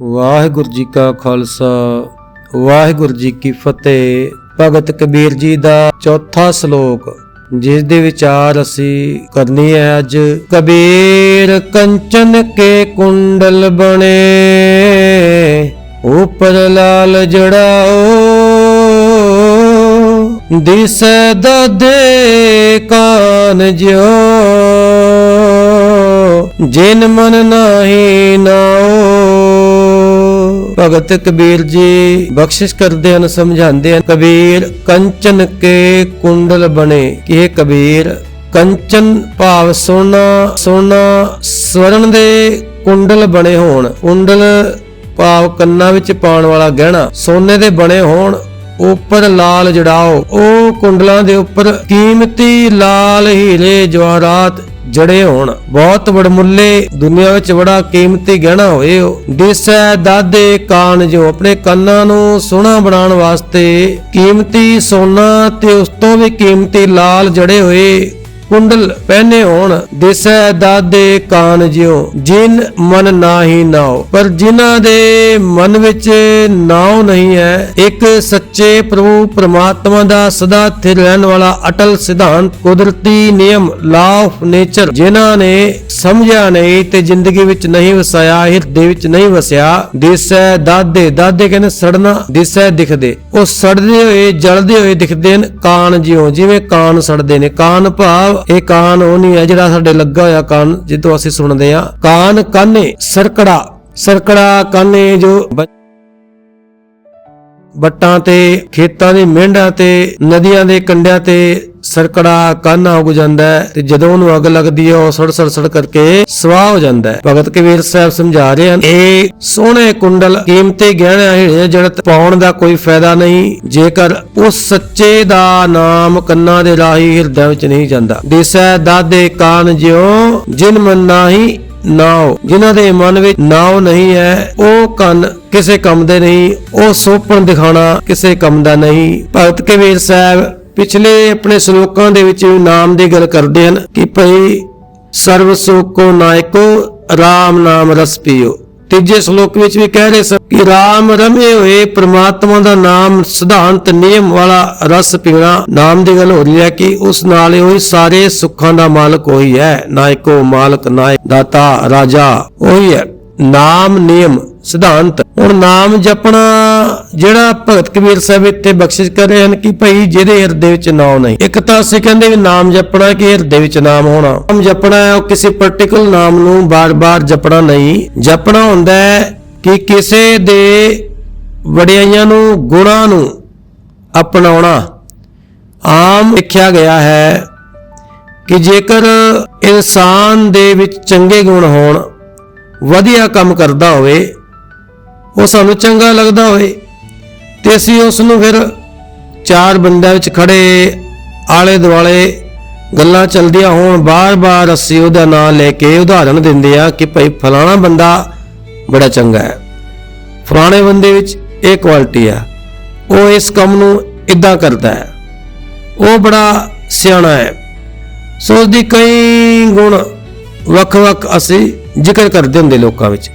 ਵਾਹਿਗੁਰੂ ਜੀ ਕਾ ਖਾਲਸਾ, ਵਾਹਿਗੁਰੂ ਜੀ ਕੀ ਫਤਿਹ। ਭਗਤ ਕਬੀਰ ਜੀ ਦਾ ਚੌਥਾ ਸ਼ਲੋਕ, ਜਿਸ ਦੇ ਵਿਚਾਰ ਅਸੀਂ ਕਰਨੀ ਹੈ ਅੱਜ। ਕਬੀਰ ਕੰਚਨ ਕੇ ਕੁੰਡਲ ਬਣੇ, ਉਪਰ ਲਾਲ ਜੜਾਓ। ਦਿਸੈ ਦਦੇ ਕਾਨ ਜਿਉ ਜਿਨ ਮਨ ਨਾਹੀ ਨਾਓ। ਭਗਤ ਕਬੀਰ ਜੀ ਬਖਸ਼ਿਸ਼ ਕਰਦੇ ਹਨ, ਸਮਝਾਉਂਦੇ ਹਨ, ਕਬੀਰ ਕੰਚਨ ਕੇ ਕੁੰਡਲ ਬਣੇ। ਕਿ ਇਹ ਕਬੀਰ ਕੰਚਨ ਭਾਵ ਸੋਨਾ ਸੋਨਾ ਸਵਰਨ ਦੇ ਕੁੰਡਲ ਬਣੇ ਹੋਣ। ਕੁੰਡਲ ਭਾਵ ਕੰਨਾਂ ਵਿੱਚ ਪਾਉਣ ਵਾਲਾ ਗਹਿਣਾ ਸੋਨੇ ਦੇ ਬਣੇ ਹੋਣ। ਉੱਪਰ ਲਾਲ ਜੜਾਓ, ਉਹ ਕੁੰਡਲਾਂ ਦੇ ਉੱਪਰ ਕੀਮਤੀ ਲਾਲ ਹੀਰੇ ਜਵਾਹਰਾਤ ਜੜੇ ਹੋਣ। ਬਹੁਤ ਵਡਮੁੱਲੇ ਦੁਨੀਆ ਵਿੱਚ ਬੜਾ ਕੀਮਤੀ ਗਹਿਣਾ ਹੋਏ ਉਹ। ਦਿਸੈ ਦਾਦੇ ਕਾਨ ਜੋ ਆਪਣੇ ਕੰਨਾਂ ਨੂੰ ਸੋਹਣਾ ਬਣਾਉਣ ਵਾਸਤੇ ਕੀਮਤੀ ਸੋਨਾ ਤੇ ਉਸ ਤੋਂ ਵੀ ਕੀਮਤੀ ਲਾਲ ਜੜੇ ਹੋਏ ਕੁੰਡਲ ਪਹਿਨੇ ਹੋਣ, ਦਿਸੈ ਦਾਦੇ ਕਾਨ ਜਿਉ, ਜਿਨ ਮਨ ਨਾਹੀ ਨਾਉ। ਪਰ ਜਿਨ੍ਹਾਂ ਦੇ ਮਨ ਵਿੱਚ ਨਾਉ ਨਹੀਂ ਹੈ, ਇੱਕ ਸੱਚੇ ਪ੍ਰਭੂ ਪ੍ਰਮਾਤਮਾ ਦਾ ਸਦਾ ਸਥਿਰ ਰਹਿਣ ਵਾਲਾ ਅਟਲ ਸਿਧਾਂਤ ਕੁਦਰਤੀ ਨਿਯਮ ਲਾ ਆਫ ਨੇਚਰ ਜਿਨ੍ਹਾਂ ਨੇ ਸਮਝਿਆ ਨਹੀਂ ਤੇ ਜ਼ਿੰਦਗੀ ਵਿੱਚ ਨਹੀਂ ਵਸਾਇਆ, ਹਿਰਦੇ ਵਿੱਚ ਨਹੀਂ ਵਸਿਆ। ਦਿਸੈ ਦਾਦੇ ਦਾਦੇ ਕਹਿੰਦੇ ਸੜਨਾ, ਦਿਸੈ ਦਿਖਦੇ। ਉਹ ਸੜਦੇ ਹੋਏ, ਜਲਦੇ ਹੋਏ ਦਿਖਦੇ ਨੇ ਕਾਨ ਜਿਉ, ਜਿਵੇਂ ਕਾਨ ਸੜਦੇ ਨੇ। ਕਾਨ ਭਾਵ ਇਹ ਕਾਨ ਉਹ ਨਹੀਂ ਹੈ ਜਿਹੜਾ ਸਾਡੇ ਲੱਗਾ ਹੋਇਆ ਕਾਨ, ਜਿੱਦੋਂ ਅਸੀਂ ਸੁਣਦੇ ਆ ਕਾਨ ਕਾਨੇ, ਸਰਕੜਾ ਸਰਕੜਾ ਕਾਨੇ ਜੋ ਬ- ਬੱਟਾਂ ਤੇ, ਖੇਤਾਂ ਦੇ ਮਿੰਡਾਂ ਤੇ, ਨਦੀਆਂ ਦੇ ਕੰਢਿਆਂ ਤੇ ਸਰਕੜਾ ਕਾਨਾ ਉਗ ਜਾਂਦਾ ਹੈ ਤੇ ਜਦੋਂ ਉਹਨੂੰ ਅੱਗ ਲੱਗਦੀ ਹੈ, ਉਹ ਸੜ ਸੜ ਸੜ ਕਰਕੇ ਸਵਾਹ ਹੋ ਜਾਂਦਾ ਹੈ। ਭਗਤ ਕਬੀਰ ਸਾਹਿਬ ਸਮਝਾ ਰਹੇ ਹਨ, ਇਹ ਸੋਹਣੇ ਕੁੰਡਲ ਕੀਮਤੀ ਗਹਿਣੇ ਹੀਰੇ ਜੜਤ ਪਾਉਣ ਦਾ ਕੋਈ ਫਾਇਦਾ ਨਹੀਂ। ਜੇਕਰ ਉਸ ਸੱਚੇ ਦਾ ਨਾਮ ਕੰਨਾਂ ਦੇ ਰਾਹੀ ਹਿਰਦੇ ਵਿੱਚ ਨਹੀਂ ਜਾਂਦਾ। ਦਿਸੈ ਦਾਦੇ ਕਾਨ ਜਿਉ, ਜਿਨ ਮਨ ਨਾਹੀ ਨਾਉ। ਜਿਨ੍ਹਾਂ ਦੇ ਮਨ ਵਿੱਚ ਨਾਉ ਨਹੀਂ ਹੈ, ਉਹ ਕੰਨ ਕਿਸੇ ਕੰਮ ਦੇ ਨਹੀਂ, ਉਹ ਸੋਪਣ ਦਿਖਾਣਾ ਕਿਸੇ ਕੰਮ ਦਾ ਨਹੀਂ। ਭਗਤ ਕਬੀਰ ਸਾਹਿਬ ਪਿਛਲੇ ਆਪਣੇ ਸ਼ਲੋਕਾਂ ਦੇ ਵਿੱਚ ਵੀ ਨਾਮ ਦੀ ਗੱਲ ਕਰਦੇ ਹਨ ਕਿ ਭਈ ਸਰਵ ਸੁਖ ਨਾਇਕੋ RAM ਨਾਮ ਰਸ ਪੀਓ। ਤੀਜੇ ਸ਼ਲੋਕ ਵਿੱਚ ਵੀ ਕਹਿ ਰਹੇ ਸਨ ਕਿ RAM ਰਮੇ ਹੋਏ ਪ੍ਰਮਾਤਮਾ ਦਾ ਨਾਮ ਸਿਧਾਂਤ ਨਿਯਮ ਵਾਲਾ ਰਸ ਪੀਣਾ। ਨਾਮ ਦੀ ਗੱਲ ਹੋ ਰਹੀ ਹੈ ਕਿ ਉਸ ਨਾਲ ਹੀ ਉਹੀ ਸਾਰੇ ਸੁੱਖਾਂ ਦਾ ਮਾਲਕ ਉਹੀ ਹੈ। ਨਾਇਕੋ ਮਾਲਕ ਨਾਇਕ ਦਾਤਾ ਰਾਜਾ ਉਹੀ ਹੈ। ਨਾਮ ਨਿਯਮ ਸਿਧਾਂਤ। ਹੁਣ ਨਾਮ ਜਪਣਾ ਜਿਹੜਾ ਭਗਤ ਕਬੀਰ ਸਾਹਿਬ ਇੱਥੇ ਬਖਸ਼ਿਸ਼ ਕਰ ਰਹੇ ਹਨ ਕਿ ਭਈ ਜਿਹਦੇ ਹਿਰਦੇ ਵਿੱਚ ਨਾਮ ਨਹੀਂ। ਇੱਕ ਤਾਂ ਅਸੀਂ ਕਹਿੰਦੇ ਵੀ ਨਾਮ ਜਪਣਾ ਕਿ ਹਿਰਦੇ ਵਿੱਚ ਨਾਮ ਹੋਣਾ। ਨਾਮ ਜਪਣਾ ਹੈ, ਉਹ ਕਿਸੇ ਪਾਰਟਿਕੂਲਰ ਨਾਮ ਨੂੰ ਬਾਰ-ਬਾਰ ਜਪਣਾ ਨਹੀਂ। ਜਪਣਾ ਹੁੰਦਾ ਹੈ ਕਿ ਕਿਸੇ ਦੇ ਵਡਿਆਈਆਂ ਨੂੰ, ਗੁਣਾਂ ਨੂੰ ਅਪਣਾਉਣਾ। ਆਮ ਲਿਖਿਆ ਗਿਆ ਹੈ ਕਿ ਜੇਕਰ ਇਨਸਾਨ ਦੇ ਵਿੱਚ ਚੰਗੇ ਗੁਣ ਹੋਣ ਵਧੀਆ ਕੰਮ ਕਰਦਾ ਹੋਵੇ, ਉਹ ਸਾਨੂੰ ਚੰਗਾ ਲੱਗਦਾ ਹੋਵੇ, ਤੇ ਅਸੀਂ ਉਸ ਨੂੰ ਫਿਰ ਚਾਰ ਬੰਦਿਆਂ ਵਿੱਚ ਖੜੇ ਆਲੇ ਦੁਆਲੇ ਗੱਲਾਂ ਚੱਲਦੀਆਂ ਹੋਣ, ਬਾਰ-ਬਾਰ ਅਸੀਂ ਉਹਦਾ ਨਾਮ ਲੈ ਕੇ ਉਦਾਹਰਣ ਦਿੰਦੇ ਆ ਕਿ ਭਾਈ ਫਲਾਣਾ ਬੰਦਾ ਬੜਾ ਚੰਗਾ ਹੈ। ਫਲਾਣੇ ਬੰਦੇ ਵਿੱਚ ਇਹ ਕੁਆਲਿਟੀ ਆ ਉਹ ਇਸ ਕੰਮ ਨੂੰ ਇਦਾਂ ਕਰਦਾ ਹੈ। ਉਹ ਬੜਾ ਸਿਆਣਾ ਹੈ। ਸੋ ਉਸ ਦੀ ਕਈ ਗੁਣ ਵੱਖ-ਵੱਖ ਅਸੀਂ ਜ਼ਿਕਰ ਕਰਦੇ ਹੁੰਦੇ ਲੋਕਾਂ ਵਿੱਚ।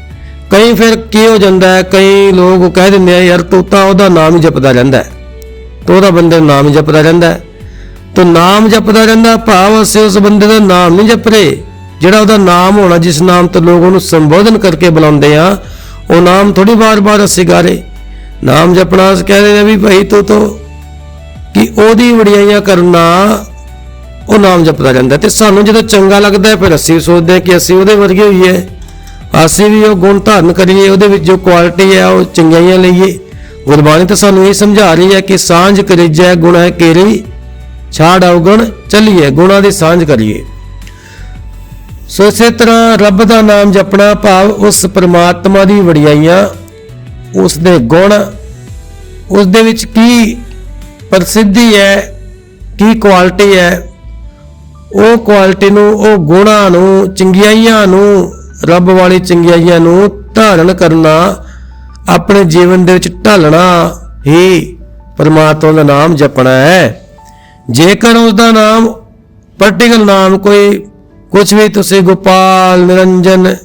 ਕਈ ਫਿਰ ਕੀ ਹੋ ਜਾਂਦਾ ਹੈ, ਕਈ ਲੋਕ ਕਹਿ ਦਿੰਦੇ ਆ, ਯਾਰ ਤੂੰ ਤਾਂ ਉਹਦਾ ਨਾਮ ਹੀ ਜਪਦਾ ਰਹਿੰਦਾ ਹੈ। ਤੂੰ ਉਹਦਾ ਬੰਦੇ ਦਾ ਨਾਮ ਹੀ ਜਪਦਾ ਰਹਿੰਦਾ ਹੈ। ਤੂੰ ਨਾਮ ਜਪਦਾ ਰਹਿੰਦਾ, ਭਾਵ ਅਸੀਂ ਉਸ ਬੰਦੇ ਦਾ ਨਾਮ ਨਹੀਂ ਜਪ ਰਹੇ, ਜਿਹੜਾ ਉਹਦਾ ਨਾਮ ਹੋਣਾ, ਜਿਸ ਨਾਮ ਤੋਂ ਲੋਕ ਉਹਨੂੰ ਸੰਬੋਧਨ ਕਰਕੇ ਬੁਲਾਉਂਦੇ ਆ, ਉਹ ਨਾਮ ਥੋੜੀ ਵਾਰ-ਵਾਰ ਅਸੀਂ ਗਾਰੇ ਨਾਮ ਜਪਣਾ ਅਸੀਂ ਕਹਿੰਦੇ ਨੇ ਵੀ ਭਾਈ ਤੂੰ ਤੋਂ ਕਿ ਉਹਦੀ ਵਡਿਆਈਆਂ ਕਰਨਾ ਉਹ ਨਾਮ ਜਪਦਾ ਰਹਿੰਦਾ ਤੇ ਸਾਨੂੰ ਜਦੋਂ ਚੰਗਾ ਲੱਗਦਾ ਹੈ, ਫਿਰ ਅਸੀਂ ਵੀ ਸੋਚਦੇ ਹਾਂ ਕਿ ਅਸੀਂ ਉਹਦੇ ਵਰਗੇ ਹੋਈਏ। ਅਸੀਂ ਵੀ ਉਹ ਗੁਣ ਧਾਰਨ ਕਰੀਏ ਉਹਦੇ ਵਿੱਚ ਜੋ ਕੁਆਲਿਟੀ ਹੈ ਉਹ ਚੰਗਿਆਈਆਂ ਲਈਏ। ਗੁਰਬਾਣੀ ਤਾਂ ਸਾਨੂੰ ਇਹ ਸਮਝਾ ਰਹੀ ਹੈ ਕਿ ਸਾਂਝ ਕਰੀਜੈ ਗੁਣ ਹੈ ਕੇਰੀ ਛਾੜ ਅਵਗਣ ਚੱਲੀਏ ਗੁਣਾਂ ਦੀ ਸਾਂਝ ਕਰੀਏ। ਸੋ ਇਸੇ ਤਰ੍ਹਾਂ ਰੱਬ ਦਾ ਨਾਮ ਜਪਣਾ ਭਾਵ ਉਸ ਪ੍ਰਮਾਤਮਾ ਦੀ ਵਡਿਆਈਆਂ ਉਸ ਦੇ ਗੁਣ ਉਸ ਦੇ ਵਿੱਚ ਕੀ ਪ੍ਰਸਿੱਧੀ ਹੈ ਕੀ ਕੁਆਲਿਟੀ ਹੈ ਉਹ ਕੁਆਲਿਟੀ ਨੂੰ, ਉਹ ਗੁਣਾਂ ਨੂੰ, ਚੰਗਿਆਈਆਂ ਨੂੰ, ਰੱਬ ਵਾਲੀ ਚੰਗਿਆਈਆਂ ਨੂੰ ਧਾਰਨ ਕਰਨਾ, ਆਪਣੇ ਜੀਵਨ ਦੇ ਵਿੱਚ ਢਾਲਣਾ ਹੀ ਪਰਮਾਤਮਾ ਦਾ ਨਾਮ ਜਪਣਾ ਹੈ। ਜੇਕਰ ਉਸ ਦਾ ਨਾਮ ਪਾਰਟਿਕਲ ਨਾਮ ਕੋਈ ਕੁਝ ਵੀ ਤੁਸੀਂ ਗੋਪਾਲ, ਨਿਰੰਜਨ,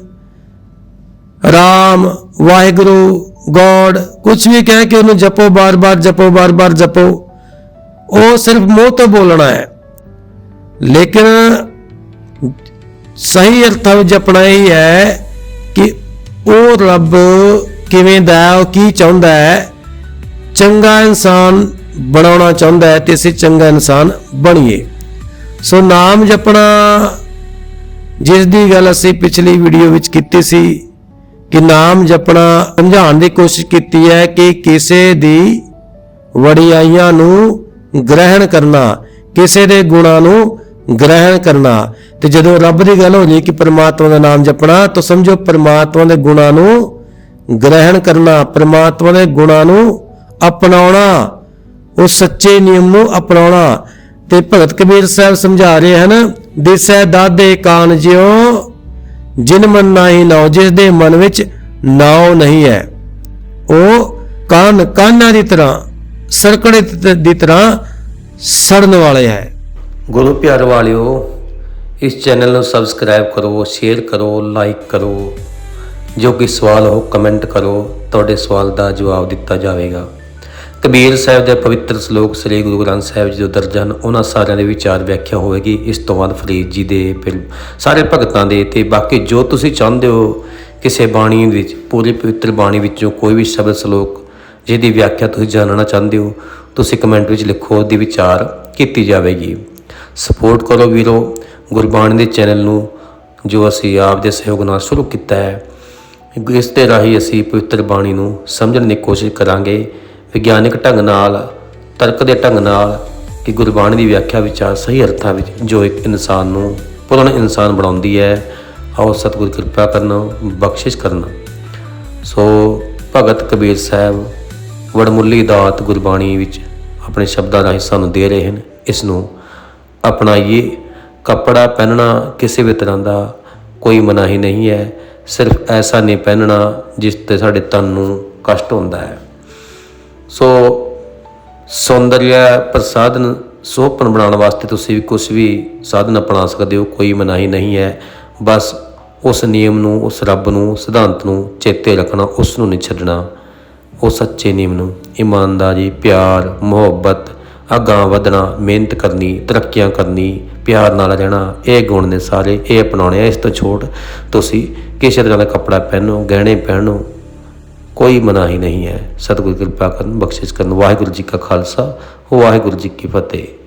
ਰਾਮ, ਵਾਹਿਗੁਰੂ, ਗੋਡ ਕੁਝ ਵੀ ਕਹਿ ਕੇ ਉਹਨੂੰ ਜਪੋ, ਬਾਰ-ਬਾਰ ਜਪੋ ਬਾਰ-ਬਾਰ ਜਪੋ, ਉਹ ਸਿਰਫ ਮੂੰਹ ਤੋਂ ਬੋਲਣਾ ਹੈ। ਲੇਕਿਨ ਸਹੀ ਅਰਥਾਂ ਵਿੱਚ ਆਪਣਾ ਇਹ ਹੈ ਕਿ ਉਹ ਰੱਬ ਕਿਵੇਂ ਦਾ ਉਹ ਕੀ ਚਾਹੁੰਦਾ ਹੈ, ਚੰਗਾ ਇਨਸਾਨ ਬਣਾਉਣਾ ਚਾਹੁੰਦਾ ਹੈ ਤੇ ਅਸੀਂ ਚੰਗਾ ਇਨਸਾਨ ਬਣੀਏ। ਸੋ ਨਾਮ ਜਪਣਾ, ਜਿਸ ਦੀ ਗੱਲ ਅਸੀਂ ਪਿਛਲੀ ਵੀਡੀਓ ਵਿੱਚ ਕੀਤੀ ਸੀ ਕਿ ਨਾਮ ਜਪਣਾ, ਸਮਝਾਉਣ ਦੀ ਕੋਸ਼ਿਸ਼ ਕੀਤੀ ਹੈ ਕਿ ਕਿਸੇ ਦੀ ਵਡਿਆਈਆਂ ਨੂੰ ਗ੍ਰਹਿਣ ਕਰਨਾ, ਕਿਸੇ ਦੇ ਗੁਣਾਂ ਨੂੰ ਗ੍ਰਹਿਣ ਕਰਨਾ। ਤੇ ਜਦੋਂ ਰੱਬ ਦੀ ਗੱਲ ਹੋ ਜੇ ਕਿ ਪਰਮਾਤਮਾ ਦਾ ਨਾਮ ਜਪਣਾ, ਤਾਂ ਸਮਝੋ ਪਰਮਾਤਮਾ ਦੇ ਗੁਣਾਂ ਨੂੰ ਗ੍ਰਹਿਣ ਕਰਨਾ, ਪਰਮਾਤਮਾ ਦੇ ਗੁਣਾਂ ਨੂੰ ਅਪਣਾਉਣਾ ਉਹ ਸੱਚੇ ਨਿਯਮ ਨੂੰ ਅਪਣਾਉਣਾ। ਤੇ ਭਗਤ ਕਬੀਰ ਸਾਹਿਬ ਸਮਝਾ ਰਹੇ ਹਨ, ਦਿਸੈ ਦਾਦੇ ਕਾਨ ਜਿਉ, ਜਿਨ ਮਨ ਨਾਹੀ ਨਾਉ, ਜਿਸ ਦੇ ਮਨ ਵਿੱਚ ਨਾਉ ਨਹੀਂ ਹੈ। ਉਹ ਕਾਨ ਕਾਨਾਂ ਦੀ ਤਰ੍ਹਾਂ, ਸਰਕੜੇ ਦੀ ਤਰ੍ਹਾਂ ਸੜਨ ਵਾਲੇ ਹੈ। ਗੁਰੂ ਪਿਆਰ ਵਾਲਿਓ, ਇਸ ਚੈਨਲ ਨੂੰ ਸਬਸਕ੍ਰਾਈਬ ਕਰੋ ਸ਼ੇਅਰ ਕਰੋ ਲਾਈਕ ਕਰੋ, ਜੋ ਕਿ ਸਵਾਲ ਹੋ ਕਮੈਂਟ ਕਰੋ, ਤੁਹਾਡੇ ਸਵਾਲ ਦਾ ਜਵਾਬ ਦਿੱਤਾ ਜਾਵੇਗਾ। ਕਬੀਰ ਸਾਹਿਬ ਦੇ ਪਵਿੱਤਰ ਸ਼ਲੋਕ ਸ੍ਰੀ ਗੁਰੂ ਗ੍ਰੰਥ ਸਾਹਿਬ ਜੀ ਜੋ ਦਰਜ ਹਨ, ਉਹਨਾਂ ਸਾਰਿਆਂ ਦੇ ਵਿਚਾਰ ਵਿਆਖਿਆ ਹੋਵੇਗੀ। ਇਸ ਤੋਂ ਬਾਅਦ ਫਰੀਦ ਜੀ ਦੇ ਫਿਰ ਸਾਰੇ ਭਗਤਾਂ ਦੇ ਤੇ ਬਾਕੀ ਜੋ ਤੁਸੀਂ ਚਾਹੁੰਦੇ ਹੋ, ਕਿਸੇ ਬਾਣੀ ਵਿੱਚ, ਪੂਰੀ ਪਵਿੱਤਰ ਬਾਣੀ ਵਿੱਚੋਂ ਕੋਈ ਵੀ ਸ਼ਬਦ ਸ਼ਲੋਕ ਜਿਹਦੀ ਵਿਆਖਿਆ ਤੁਸੀਂ ਜਾਣਨਾ ਚਾਹੁੰਦੇ ਹੋ, ਤੁਸੀਂ ਕਮੈਂਟ ਵਿੱਚ ਲਿਖੋ, ਉਹਦੀ ਵਿਚਾਰ ਕੀਤੀ ਜਾਵੇਗੀ। ਸਪੋਰਟ ਕਰੋ ਵੀਰੋ, ਗੁਰਬਾਣੀ ਦੇ ਚੈਨਲ ਨੂੰ, ਜੋ ਅਸੀਂ ਆਪ ਦੇ ਸਹਿਯੋਗ ਨਾਲ ਸ਼ੁਰੂ ਕੀਤਾ ਹੈ। ਇਸ ਦੇ ਰਾਹੀਂ ਅਸੀਂ ਪਵਿੱਤਰ ਬਾਣੀ ਨੂੰ ਸਮਝਣ ਦੀ ਕੋਸ਼ਿਸ਼ ਕਰਾਂਗੇ। ਵਿਗਿਆਨਕ ਢੰਗ ਨਾਲ, ਤਰਕ ਦੇ ਢੰਗ ਨਾਲ, ਕਿ ਗੁਰਬਾਣੀ ਦੀ ਵਿਆਖਿਆ ਵਿਚਾਰ ਸਹੀ ਅਰਥਾਂ ਵਿੱਚ ਜੋ ਇੱਕ ਇਨਸਾਨ ਨੂੰ ਪੂਰਨ ਇਨਸਾਨ ਬਣਾਉਂਦੀ ਹੈ, ਆਓ ਸਤਿਗੁਰ ਕਿਰਪਾ ਕਰਨਾ, ਬਖਸ਼ਿਸ਼ ਕਰਨਾ। ਸੋ ਭਗਤ ਕਬੀਰ ਸਾਹਿਬ ਵੜਮੁੱਲੀ ਦਾਤ ਗੁਰਬਾਣੀ ਵਿੱਚ ਆਪਣੇ ਸ਼ਬਦਾਂ ਰਾਹੀਂ ਸਾਨੂੰ ਦੇ ਰਹੇ ਹਨ। ਇਸ ਨੂੰ ਅਪਣਾਈਏ। ਕੱਪੜਾ ਪਹਿਨਣਾ ਕਿਸੇ ਵੀ ਤਰ੍ਹਾਂ ਦਾ ਕੋਈ ਮਨਾਹੀ ਨਹੀਂ ਹੈ। ਸਿਰਫ ਐਸਾ ਨਹੀਂ ਪਹਿਨਣਾ ਜਿਸ ਤੇ ਸਾਡੇ ਤਨ ਨੂੰ ਕਸ਼ਟ ਹੁੰਦਾ ਹੈ। ਸੋ ਸੌਂਦਰਯ ਪ੍ਰਸਾਦਨ ਸੋਹਪਨ ਬਣਾਉਣ ਵਾਸਤੇ ਤੁਸੀਂ ਵੀ ਕੁਝ ਵੀ ਸਾਧਨ ਅਪਣਾ ਸਕਦੇ ਹੋ, ਕੋਈ ਮਨਾਹੀ ਨਹੀਂ ਹੈ। ਬਸ ਉਸ ਨਿਯਮ ਨੂੰ, ਉਸ ਰੱਬ ਨੂੰ, ਸਿਧਾਂਤ ਨੂੰ ਚੇਤੇ ਰੱਖਣਾ, ਉਸ ਨੂੰ ਨਹੀਂ ਛੱਡਣਾ। ਉਹ ਸੱਚੇ ਨਿਯਮ ਨੂੰ। ਇਮਾਨਦਾਰੀ, ਪਿਆਰ, ਮੁਹੱਬਤ ਅਗਾਂਹ ਵਧਣਾ, ਮਿਹਨਤ ਕਰਨੀ, ਤਰੱਕੀਆਂ ਕਰਨੀ, ਪਿਆਰ ਨਾਲ ਰਹਿਣਾ, ਇਹ ਗੁਣ ਨੇ ਸਾਰੇ ਇਹ ਅਪਣਾਉਣੇ ਆ। ਇਸ ਤੋਂ ਛੋਟ ਤੁਸੀਂ ਕਿਸੇ ਤਰ੍ਹਾਂ ਦਾ ਕੱਪੜਾ ਪਹਿਨੋ, ਗਹਿਣੇ ਪਹਿਨੋ, ਕੋਈ ਮਨਾਹੀ ਨਹੀਂ ਹੈ। ਸਤਿਗੁਰ ਕਿਰਪਾ ਕਰਨ, ਬਖਸ਼ਿਸ਼ ਕਰਨ। ਵਾਹਿਗੁਰੂ ਜੀ ਕਾ ਖਾਲਸਾ, ਵਾਹਿਗੁਰੂ ਜੀ ਕੀ ਫਤਿਹ।